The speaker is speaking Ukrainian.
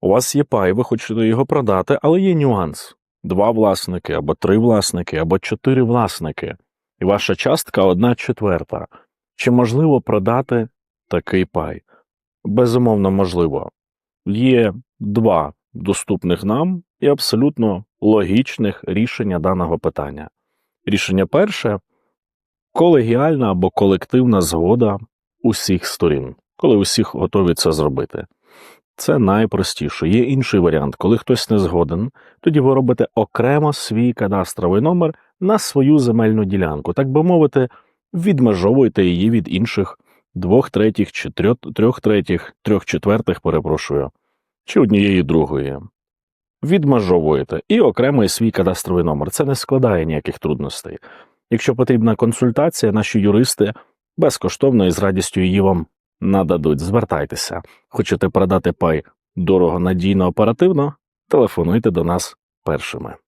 У вас є пай, ви хочете його продати, але є нюанс: два власники, або три власники, або чотири власники, і ваша частка одна четверта. Чи можливо продати такий пай? Безумовно, можливо. Є два доступних нам і абсолютно логічних рішення даного питання. Рішення перше колегіальна або колективна згода усіх сторін, коли усіх готові це зробити. Це найпростіше. Є інший варіант, коли хтось не згоден, тоді ви робите окремо свій кадастровий номер на свою земельну ділянку, так би мовити, відмежовуєте її від інших двох третіх чи трьох, третіх, трьох четвертих, перепрошую, чи однієї другої. Відмежовуєте і окремий свій кадастровий номер. Це не складає ніяких трудностей. Якщо потрібна консультація, наші юристи безкоштовно і з радістю її вам нададуть. Звертайтеся. Хочете продати пай дорого, надійно, оперативно? Телефонуйте до нас першими.